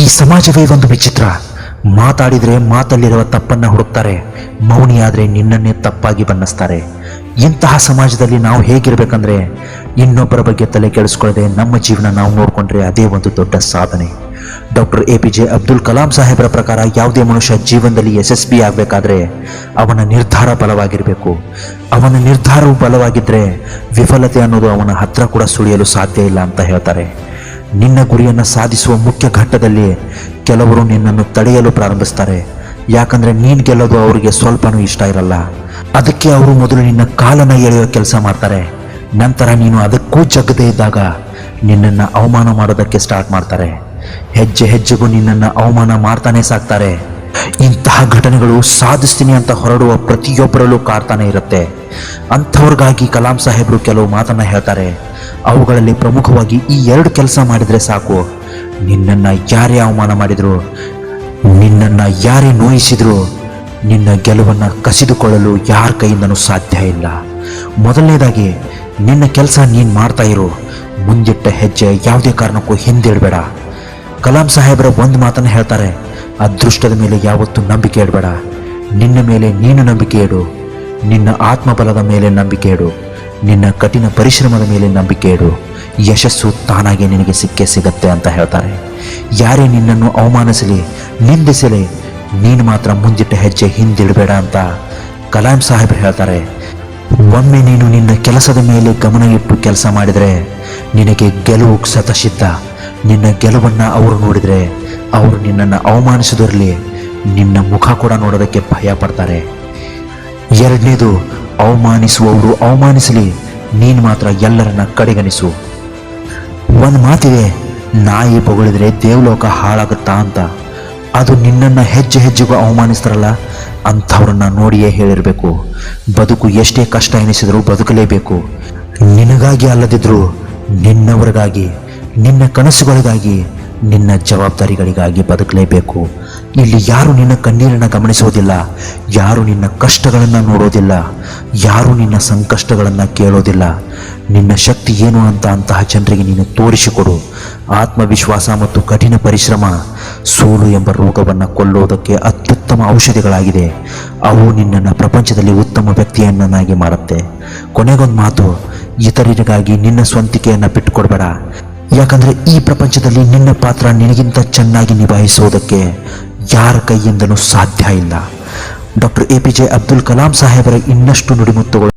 ಈ ಸಮಾಜವೇ ಒಂದು ವಿಚಿತ್ರ. ಮಾತಾಡಿದರೆ ಮಾತಲ್ಲಿರುವ ತಪ್ಪನ್ನು ಹುಡುಕ್ತಾರೆ, ಮೌನಿಯಾದರೆ ನಿನ್ನನ್ನೇ ತಪ್ಪಾಗಿ ಬಣ್ಣಿಸ್ತಾರೆ. ಇಂತಹ ಸಮಾಜದಲ್ಲಿ ನಾವು ಹೇಗಿರಬೇಕಂದ್ರೆ, ಇನ್ನೊಬ್ಬರ ಬಗ್ಗೆ ತಲೆ ಕೆಡಿಸ್ಕೊಳ್ಳದೆ ನಮ್ಮ ಜೀವನ ನಾವು ನೋಡಿಕೊಂಡ್ರೆ ಅದೇ ಒಂದು ದೊಡ್ಡ ಸಾಧನೆ. Doctor A P J Abdul Kalam ಸಾಹೇಬರ ಪ್ರಕಾರ ಯಾವುದೇ ಮನುಷ್ಯ ಜೀವನದಲ್ಲಿ ಯಶಸ್ವಿ ಆಗಬೇಕಾದ್ರೆ ಅವನ ನಿರ್ಧಾರ ಬಲವಾಗಿರಬೇಕು. ಅವನ ನಿರ್ಧಾರವು ಬಲವಾಗಿದ್ದರೆ ವಿಫಲತೆ ಅನ್ನೋದು ಅವನ ಹತ್ರ ಕೂಡ ಸುಳಿಯಲು ಸಾಧ್ಯ ಇಲ್ಲ ಅಂತ ಹೇಳ್ತಾರೆ. ನಿನ್ನ ಗುರಿಯನ್ನು ಸಾಧಿಸುವ ಮುಖ್ಯ ಘಟ್ಟದಲ್ಲಿ ಕೆಲವರು ನಿನ್ನನ್ನು ತಡೆಯಲು ಪ್ರಾರಂಭಿಸ್ತಾರೆ. ಯಾಕಂದರೆ ನೀನು ಗೆಲ್ಲೋದು ಅವರಿಗೆ ಸ್ವಲ್ಪನೂ ಇಷ್ಟ ಇರಲ್ಲ. ಅದಕ್ಕೆ ಅವರು ಮೊದಲು ನಿನ್ನ ಕಾಲನ್ನು ಎಳೆಯೋ ಕೆಲಸ ಮಾಡ್ತಾರೆ. ನಂತರ ನೀನು ಅದಕ್ಕೂ ಜಗ್ಗದೇ ಇದ್ದಾಗ ನಿನ್ನನ್ನು ಅವಮಾನ ಮಾಡೋದಕ್ಕೆ ಸ್ಟಾರ್ಟ್ ಮಾಡ್ತಾರೆ. ಹೆಜ್ಜೆ ಹೆಜ್ಜೆಗೂ ನಿನ್ನನ್ನು ಅವಮಾನ ಮಾಡ್ತಾನೆ ಸಾಕ್ತಾರೆ. ಇಂತಹ ಘಟನೆಗಳು ಸಾಧಿಸ್ತೀನಿ ಅಂತ ಹೊರಡುವ ಪ್ರತಿಯೊಬ್ಬರಲ್ಲೂ ಕಾರ್ತಾನೆ ಇರುತ್ತೆ. ಅಂಥವ್ರಿಗಾಗಿ ಕಲಾಂ ಸಾಹೇಬರು ಕೆಲವು ಮಾತನ್ನು ಹೇಳ್ತಾರೆ. ಅವುಗಳಲ್ಲಿ ಪ್ರಮುಖವಾಗಿ ಈ ಎರಡು ಕೆಲಸ ಮಾಡಿದರೆ ಸಾಕು. ನಿನ್ನನ್ನು ಯಾರೇ ಅವಮಾನ ಮಾಡಿದರು, ನಿನ್ನನ್ನು ಯಾರೇ ನೋಯಿಸಿದ್ರು, ನಿನ್ನ ಗೆಲುವನ್ನು ಕಸಿದುಕೊಳ್ಳಲು ಯಾರ ಕೈಯಿಂದನೂ ಸಾಧ್ಯ ಇಲ್ಲ. ಮೊದಲನೇದಾಗಿ, ನಿನ್ನ ಕೆಲಸ ನೀನು ಮಾಡ್ತಾ ಇರು. ಮುಂದಿಟ್ಟ ಹೆಜ್ಜೆ ಯಾವುದೇ ಕಾರಣಕ್ಕೂ ಹಿಂದಿಡಬೇಡ ಕಲಾಂ ಸಾಹೇಬರ ಒಂದು ಮಾತನ್ನು ಹೇಳ್ತಾರೆ, ಅದೃಷ್ಟದ ಮೇಲೆ ಯಾವತ್ತೂ ನಂಬಿಕೆ ಇಡಬೇಡ. ನಿನ್ನ ಮೇಲೆ ನೀನು ನಂಬಿಕೆ ಇಡು. ನಿನ್ನ ಆತ್ಮಬಲದ ಮೇಲೆ ನಂಬಿಕೆ ಇಡು. ನಿನ್ನ ಕಠಿಣ ಪರಿಶ್ರಮದ ಮೇಲೆ ನಂಬಿಕೆ ಇಡು. ಯಶಸ್ಸು ತಾನಾಗೆ ನಿನಗೆ ಸಿಕ್ಕೇ ಸಿಗತ್ತೆ ಅಂತ ಹೇಳ್ತಾರೆ. ಯಾರೇ ನಿನ್ನನ್ನು ಅವಮಾನಿಸಲಿ, ನಿಂದಿಸಲಿ, ನೀನು ಮಾತ್ರ ಮುಂದಿಟ್ಟ ಹೆಜ್ಜೆ ಹಿಂದಿಡಬೇಡ ಅಂತ ಕಲಾಂ ಸಾಹೇಬ್ರು ಹೇಳ್ತಾರೆ. ಒಮ್ಮೆ ನೀನು ನಿನ್ನ ಕೆಲಸದ ಮೇಲೆ ಗಮನ ಇಟ್ಟು ಕೆಲಸ ಮಾಡಿದರೆ ನಿನಗೆ ಗೆಲುವು ಸತಸಿದ್ಧ ನಿನ್ನ ಗೆಲುವನ್ನು ಅವರು ನೋಡಿದರೆ ಅವರು ನಿನ್ನನ್ನು ಅವಮಾನಿಸಿದರಲ್ಲಿ ನಿನ್ನ ಮುಖ ಕೂಡ ನೋಡೋದಕ್ಕೆ ಭಯ ಪಡ್ತಾರೆ. ಎರಡನೇದು ಅವಮಾನಿಸುವವರು ಅವಮಾನಿಸಲಿ. ನೀನು ಮಾತ್ರ ಎಲ್ಲರನ್ನ ಕಡೆಗಣಿಸು. ಒಂದು ಮಾತಿದೆ ನಾಯಿ ಪೊಗಳಿದ್ರೆ ದೇವಲೋಕ ಹಾಳಾಗುತ್ತಾ ಅಂತ. ಅದು ನಿನ್ನನ್ನು ಹೆಜ್ಜೆ ಹೆಜ್ಜೆಗೂ ಅವಮಾನಿಸ್ತಾರಲ್ಲ, ಅಂಥವ್ರನ್ನ ನೋಡಿಯೇ ಹೇಳಿರಬೇಕು. ಬದುಕು ಎಷ್ಟೇ ಕಷ್ಟ ಎನಿಸಿದರೂ ಬದುಕಲೇಬೇಕು. ನಿನಗಾಗಿ ಅಲ್ಲದಿದ್ದರೂ ನಿನ್ನವರಿಗಾಗಿ, ನಿನ್ನ ಕನಸುಗಳಿಗಾಗಿ ನಿನ್ನ ಜವಾಬ್ದಾರಿಗಳಿಗಾಗಿ ಬದುಕಲೇಬೇಕು. ಇಲ್ಲಿ ಯಾರು ನಿನ್ನ ಕಣ್ಣೀರನ್ನು ಗಮನಿಸೋದಿಲ್ಲ, ಯಾರು ನಿನ್ನ ಕಷ್ಟಗಳನ್ನು ನೋಡೋದಿಲ್ಲ, ಯಾರು ನಿನ್ನ ಸಂಕಷ್ಟಗಳನ್ನು ಕೇಳೋದಿಲ್ಲ. ನಿನ್ನ ಶಕ್ತಿ ಏನು ಅಂತ ಅಂತಹ ಜನರಿಗೆ ನೀನು ತೋರಿಸಿಕೊಡು. ಆತ್ಮವಿಶ್ವಾಸ ಮತ್ತು ಕಠಿಣ ಪರಿಶ್ರಮ, ಸೋಲು ಎಂಬ ರೋಗವನ್ನು ಕೊಲ್ಲೋದಕ್ಕೆ ಅತ್ಯುತ್ತಮ ಔಷಧಿಗಳಾಗಿದೆ ಅವು ನಿನ್ನನ್ನು ಪ್ರಪಂಚದಲ್ಲಿ ಉತ್ತಮ ವ್ಯಕ್ತಿಯನ್ನಾಗಿ ಮಾಡುತ್ತೆ ಕೊನೆಗೊಂದು ಮಾತು, ಇತರರಿಗಾಗಿ ನಿನ್ನ ಸ್ವಂತಿಕೆಯನ್ನು ಬಿಟ್ಟುಕೊಡ್ಬೇಡ. ಯಾಕಂದ್ರೆ ಈ ಪ್ರಪಂಚದಲ್ಲಿ ನಿನ್ನ ಪಾತ್ರ ನಿನಗಿಂತ ಚೆನ್ನಾಗಿ ನಿಭಾಯಿಸುವುದಕ್ಕೆ ಯಾರ ಕೈಯಿಂದನೂ ಸಾಧ್ಯ ಇಲ್ಲ. Doctor A P J Abdul Kalam ಸಾಹೇಬರ ಇನ್ನಷ್ಟು ನುಡಿಮುತ್ತುಗಳು